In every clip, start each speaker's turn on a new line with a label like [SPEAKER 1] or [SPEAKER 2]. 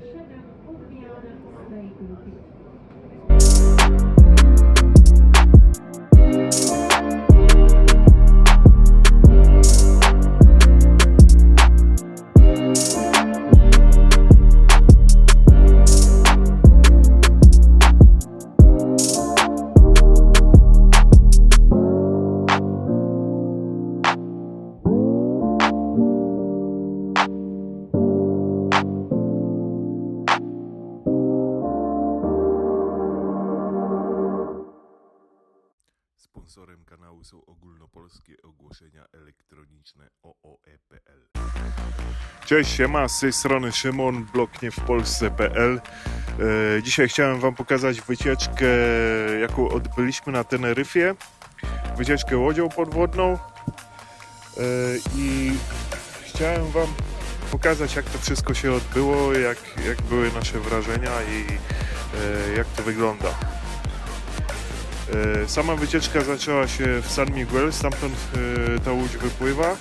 [SPEAKER 1] chemin
[SPEAKER 2] Aubriane-Baïdouk. Kanału są ogólnopolskie ogłoszenia elektroniczne OOE.pl. Cześć, siema, z tej strony Szymon, blog w Polsce.pl. E, dzisiaj chciałem Wam pokazać wycieczkę, jaką odbyliśmy na Teneryfie. Wycieczkę łodzią podwodną. E, I chciałem Wam pokazać, jak to wszystko się odbyło, jak, jak były nasze wrażenia i e, jak to wygląda. E, Sama wycieczka zaczęła się w San Miguel, stamtąd e, ta łódź wypływa.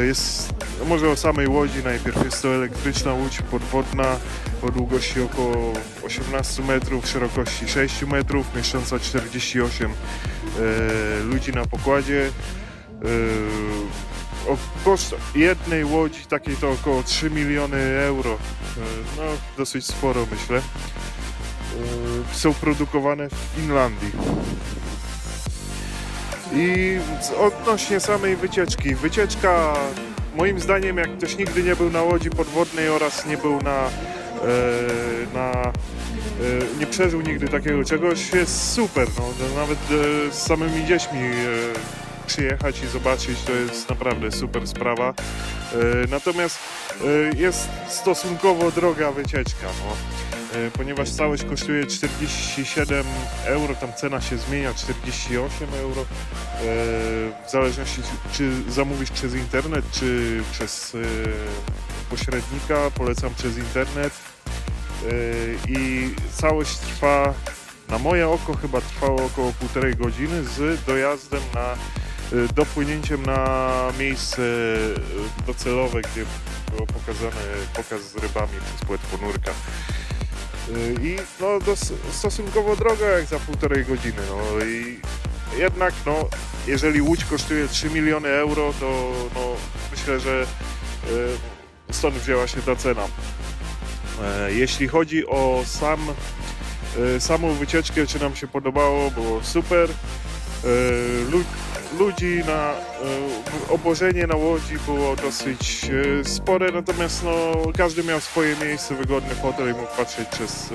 [SPEAKER 2] E, Jest, no może o samej łodzi najpierw, jest to elektryczna łódź podwodna o długości około 18 metrów, szerokości 6 metrów, mieszcząca 48 e, ludzi na pokładzie. O koszt jednej łodzi takiej to około 3 miliony euro. No, dosyć sporo myślę. E, Są produkowane w Finlandii. I odnośnie samej wycieczki. Wycieczka, moim zdaniem, jak ktoś nigdy nie był na łodzi podwodnej oraz nie był na. E, na e, nie przeżył nigdy takiego czegoś, jest super. No, no, nawet e, z samymi dziećmi przyjechać i zobaczyć to jest naprawdę super sprawa. Natomiast jest stosunkowo droga wycieczka. No. E, ponieważ całość kosztuje 47 euro, tam cena się zmienia, 48 euro, e, w zależności czy, zamówisz przez internet, czy przez e, pośrednika, polecam przez internet i całość trwa, na moje oko chyba trwało około półtorej godziny z dojazdem na, dopłynięciem na miejsce docelowe, gdzie było pokazane pokaz z rybami przez płetwo nurka. Y, I no dos, stosunkowo drogo jak za półtorej godziny. No i jednak no, jeżeli łódź kosztuje 3 miliony euro, to no, myślę, że y, stąd wzięła się ta cena. E, Jeśli chodzi o sam, e, samą wycieczkę, czy nam się podobało, było super. E, Lu, ludzi na e, obłożenie na łodzi było dosyć e, spore, natomiast no, każdy miał swoje miejsce, wygodny fotel i mógł patrzeć przez, e,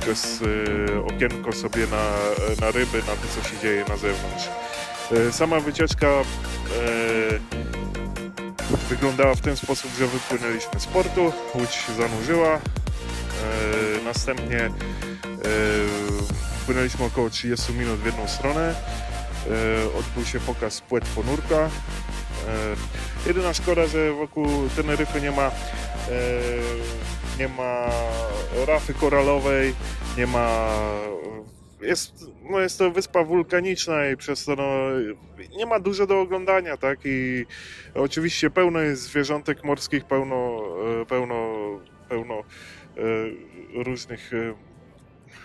[SPEAKER 2] przez okienko sobie na, na ryby, na to, co się dzieje na zewnątrz. Sama wycieczka wyglądała w ten sposób, że wypłynęliśmy z portu, łódź się zanurzyła, następnie płynęliśmy około 30 minut w jedną stronę, odbył się pokaz płetwo nurka. E, jedyna szkoda, że wokół Teneryfy nie ma, e, nie ma rafy koralowej, nie ma jest, no jest to wyspa wulkaniczna i przez to no, nie ma dużo do oglądania, tak? I oczywiście pełno jest zwierzątek morskich, pełno, e, pełno, pełno e, różnych e,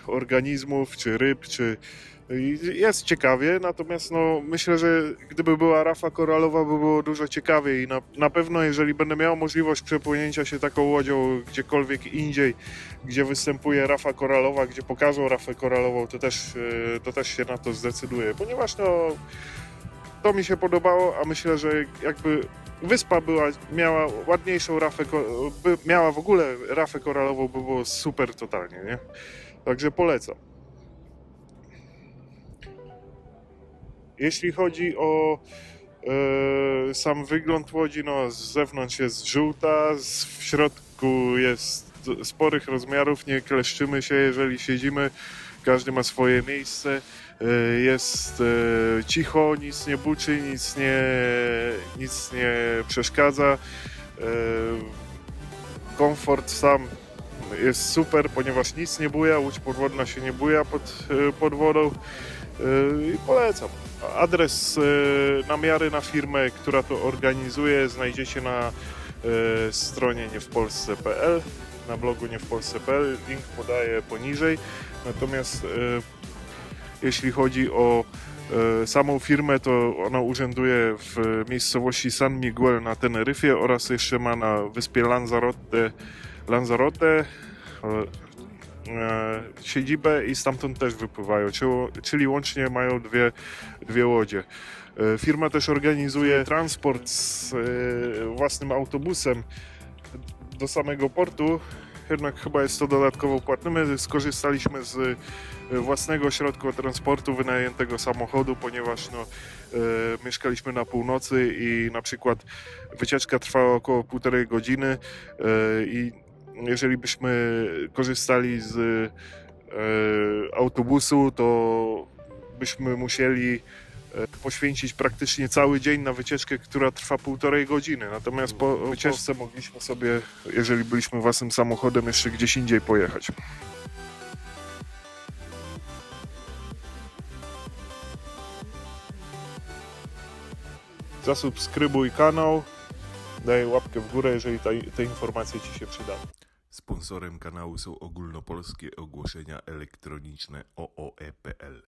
[SPEAKER 2] organizmów, czy ryb, czy jest ciekawie, natomiast no, myślę, że gdyby była rafa koralowa, by było dużo ciekawiej na, na pewno jeżeli będę miał możliwość przepłynięcia się taką łodzią gdziekolwiek indziej, gdzie występuje rafa koralowa, gdzie pokażą rafę koralową, to też, e, to też się na to zdecyduję, ponieważ no, to mi się podobało, a myślę, że jakby wyspa była, miała ładniejszą rafę, miała w ogóle rafę koralową, by było super totalnie, nie? Także polecam. Jeśli chodzi o e, sam wygląd łodzi, no z zewnątrz jest żółta, z, w środku jest sporych rozmiarów, nie kleszczymy się, jeżeli siedzimy, każdy ma swoje miejsce. E, Jest e, cicho, nic nie buczy, nic nie, nic nie przeszkadza. E, Komfort sam jest super, ponieważ nic nie buja, łódź podwodna się nie buja pod, e, pod wodą. E, I polecam. Adres e, namiary na firmę, która to organizuje, znajdziecie na e, stronie niewpolsce.pl, na blogu niewpolsce.pl. Link podaję poniżej. Natomiast jeśli chodzi o samą firmę, to ona urzęduje w miejscowości San Miguel na Teneryfie oraz jeszcze ma na wyspie Lanzarote, Lanzarote siedzibę i stamtąd też wypływają, czyli- łącznie mają dwie, dwie łodzie. E, Firma też organizuje transport z e, własnym autobusem do samego portu, jednak chyba jest to dodatkowo płatne. My skorzystaliśmy z e, własnego środka transportu, wynajętego samochodu, ponieważ no, e, mieszkaliśmy na północy i na przykład wycieczka trwała około półtorej godziny e, i jeżeli byśmy korzystali z e, autobusu, to byśmy musieli e, poświęcić praktycznie cały dzień na wycieczkę, która trwa półtorej godziny. Natomiast po wycieczce mogliśmy sobie, jeżeli byliśmy własnym samochodem, jeszcze gdzieś indziej pojechać. Zasubskrybuj kanał, daj łapkę w górę, jeżeli te informacje Ci się przydały.
[SPEAKER 3] Sponsorem kanału są ogólnopolskie ogłoszenia elektroniczne OOE.pl.